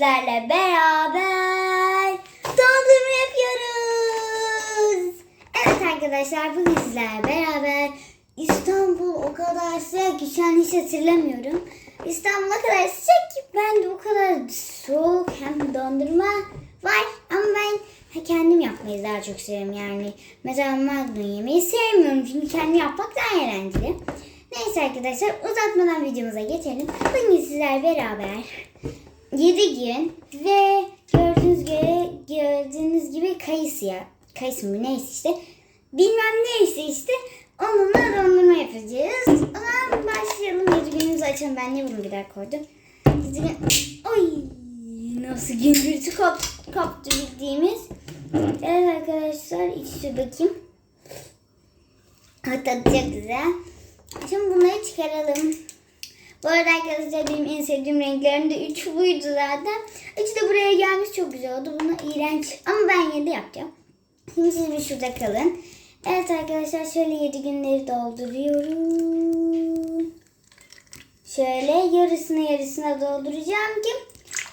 sizlerle beraber dondurma yapıyoruz. Evet arkadaşlar bugün sizlerle beraber İstanbul o kadar sıcak ki şu an hiç hatırlamıyorum. İstanbul o kadar sıcak ki ben de o kadar soğuk hem dondurma var ama ben kendim yapmayı daha çok seviyorum yani. Mesela magnum yemeyi sevmiyorum çünkü kendim yapmak daha eğlenceli. Neyse arkadaşlar uzatmadan videomuza geçelim. Bugün sizler beraber 7 gün ve gördüğünüz gibi gördüğünüz gibi kayısı ya. Kayısı mı neyse işte. Bilmem neyse işte onunla dondurma yapacağız. O zaman başlayalım. 7 günümüzü açalım. Ben niye bunu kadar koydum? 7 gün... Oy! Nasıl gümbürtü kop, koptu bildiğimiz. Evet arkadaşlar içi bakayım. Hatta çok güzel. Şimdi bunları çıkaralım. Bu arada arkadaşlar benim en sevdiğim renklerim de 3 buydu zaten. Üçü de buraya gelmiş çok güzel oldu. Bunu iğrenç ama ben yedi yapacağım. Şimdi siz bir şurada kalın. Evet arkadaşlar şöyle 7 günleri dolduruyorum. Şöyle yarısına yarısına dolduracağım ki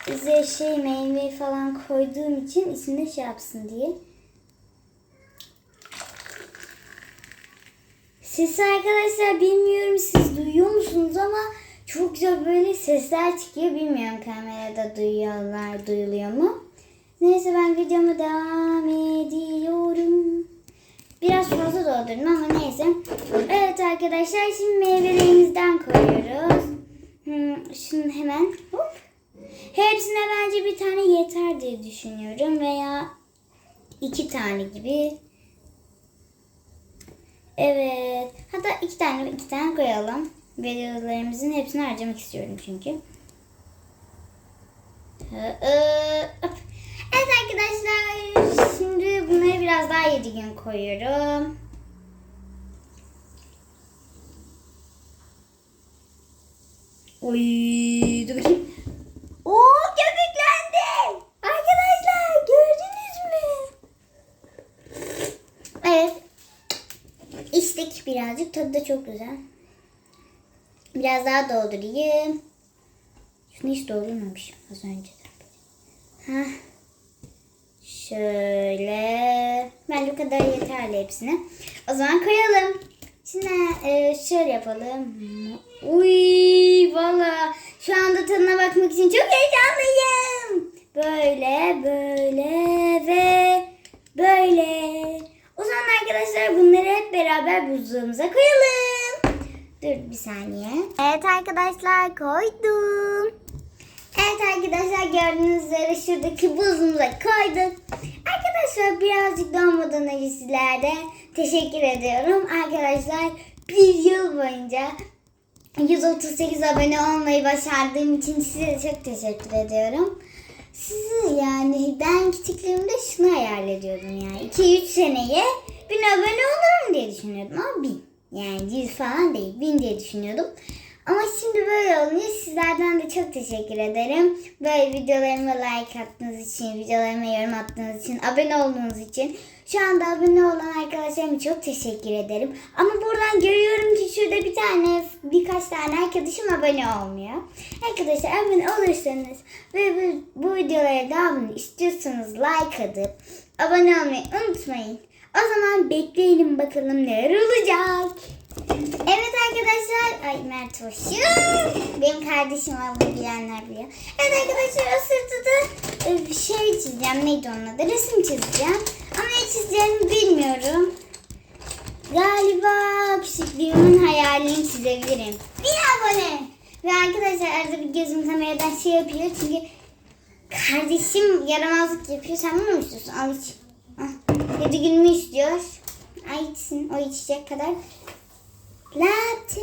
size şey meyve falan koyduğum için içinde şey yapsın diye. Sesi arkadaşlar bilmiyorum siz duyuyor musunuz ama çok güzel böyle sesler çıkıyor. Bilmiyorum kamerada duyuyorlar, duyuluyor mu? Neyse ben videoma devam ediyorum. Biraz fazla doldurdum ama neyse. Evet arkadaşlar şimdi meyvelerimizden koyuyoruz. Hmm, şunu hemen hop. Hepsine bence bir tane yeter diye düşünüyorum veya iki tane gibi. Evet. Hatta iki tane iki tane koyalım. Videolarımızın hepsini harcamak istiyorum çünkü. Evet arkadaşlar. Şimdi bunları biraz daha 7 gün koyuyorum. Oy, dur bakayım. Oo köpüklendi. Arkadaşlar gördünüz mü? Evet. İçtik birazcık. Tadı da çok güzel. Biraz daha doldurayım. Şunu hiç doldurmamışım az önce. Heh. Şöyle. Bence bu kadar yeterli hepsine. O zaman koyalım. Şimdi e, şöyle yapalım. Uy valla şu anda tadına bakmak için çok heyecanlıyım. Böyle böyle ve böyle. O zaman arkadaşlar bunları hep beraber buzluğumuza koyalım. Dur bir saniye. Evet arkadaşlar koydum. Evet arkadaşlar gördüğünüz üzere şuradaki buzumuza koyduk. Arkadaşlar birazcık donmadan önce sizlere teşekkür ediyorum. Arkadaşlar bir yıl boyunca 138 abone olmayı başardığım için size çok teşekkür ediyorum. Sizi yani ben küçüklüğümde şunu hayal ediyordum yani 2-3 seneye 1000 abone olurum diye düşünüyordum ama 1000 yani 100 falan değil 1000 diye düşünüyordum. Ama şimdi böyle olunca sizlerden de çok teşekkür ederim. Böyle videolarıma like attığınız için, videolarıma yorum attığınız için, abone olduğunuz için. Şu anda abone olan arkadaşlarıma çok teşekkür ederim. Ama buradan görüyorum ki şurada bir tane, birkaç tane arkadaşım abone olmuyor. Arkadaşlar abone olursanız ve bu, bu videolara devamını istiyorsanız like atıp abone olmayı unutmayın. O zaman bekleyelim bakalım neler olacak. Evet arkadaşlar. Ay Mert hoşum. Benim kardeşim bunu bilenler biliyor. Evet arkadaşlar o sırada da e, şey çizeceğim. Neydi onun adı? Resim çizeceğim. Ama ne çizeceğimi bilmiyorum. Galiba küçüklüğümün hayalini çizebilirim. Bir abone. Ve arkadaşlar arada bir gözüm kameradan şey yapıyor. Çünkü kardeşim yaramazlık yapıyor. Sen bunu mu istiyorsun? Al iç. Yedi günümü istiyor. Ay içsin. O içecek kadar. Latte.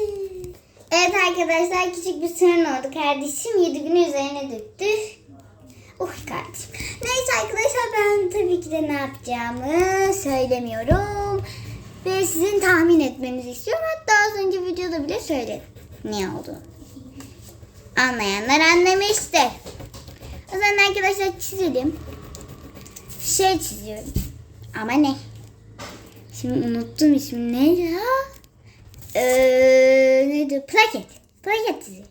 Evet arkadaşlar küçük bir sorun oldu. Kardeşim 7 gün üzerine döktü. Oh kardeşim. Neyse arkadaşlar ben tabii ki de ne yapacağımı söylemiyorum. Ve sizin tahmin etmenizi istiyorum. Hatta az önce videoda bile söyledim. Ne oldu? Anlayanlar anlamıştır. O zaman arkadaşlar çizelim. Şey çiziyorum. Ama ne? Şimdi unuttum ismi ne ya? Ee, neydi? Plaket. Plaket çizelim.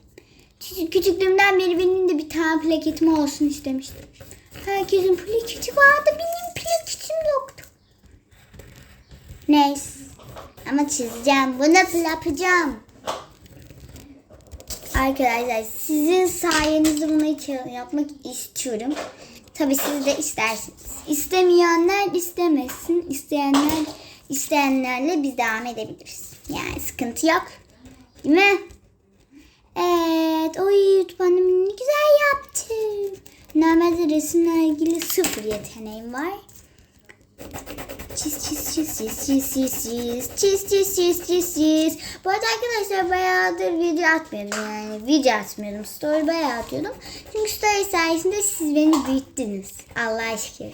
Küçük, küçüklüğümden beri benim de bir tane plaketim olsun istemiştim. Herkesin plaketi vardı. Benim plaketim yoktu. Neyse. Ama çizeceğim. Bunu yapacağım. Arkadaşlar sizin sayenizde bunu yapmak istiyorum. Tabii siz de istersiniz. İstemeyenler istemesin. İsteyenler isteyenlerle biz devam edebiliriz. Yani sıkıntı yok. Değil mi? Evet. Oy annem ne güzel yaptı. Normalde resimle ilgili sıfır yeteneğim var. Çiz çiz çiz çiz çiz çiz çiz çiz çiz çiz. Bu arada arkadaşlar bayağıdır video atmıyordum yani video atmıyordum story bayağı atıyordum. Çünkü story sayesinde siz beni büyüttünüz. Allah'a şükür.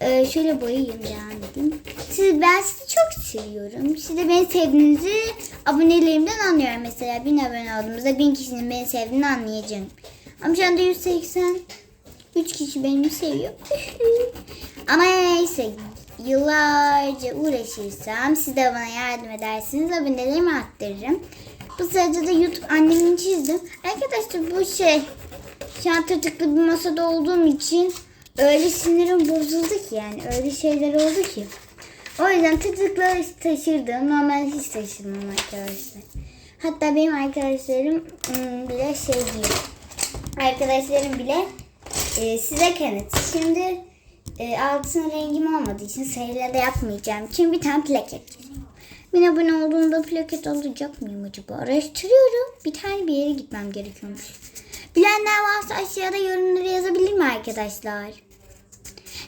Ee, şöyle boyayayım devam edeyim. Siz, ben sizi çok seviyorum. Siz de beni sevdiğinizi abonelerimden anlıyorum. Mesela 1000 abone olduğumuzda 1000 kişinin beni sevdiğini anlayacağım. Ama şu anda 180 3 kişi beni seviyor. Ama neyse yıllarca uğraşırsam siz de bana yardım edersiniz. Abonelerimi arttırırım. Bu sırada da YouTube annemin çizdim. Arkadaşlar bu şey şu an tırtıklı bir masada olduğum için öyle sinirim bozuldu ki yani öyle şeyler oldu ki. O yüzden tırtıkları taşırdım. Normal hiç taşırmam arkadaşlar. Hatta benim arkadaşlarım ım, bile şey diyor. Arkadaşlarım bile e, size kanıt. Şimdi e, altın rengim olmadığı için sayıyla da yapmayacağım. Şimdi bir tane plaket. Bin abone olduğumda plaket alacak mıyım acaba? Araştırıyorum. Bir tane bir yere gitmem gerekiyormuş. Bilenler varsa aşağıda yorumları yazabilir mi arkadaşlar?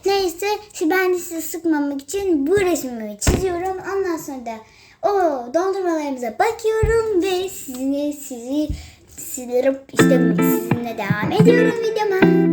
Neyse ben de sizi sıkmamak için bu resmimi çiziyorum. Ondan sonra da o dondurmalarımıza bakıyorum ve sizinle sizi sizlere işte sizinle devam ediyorum videoma.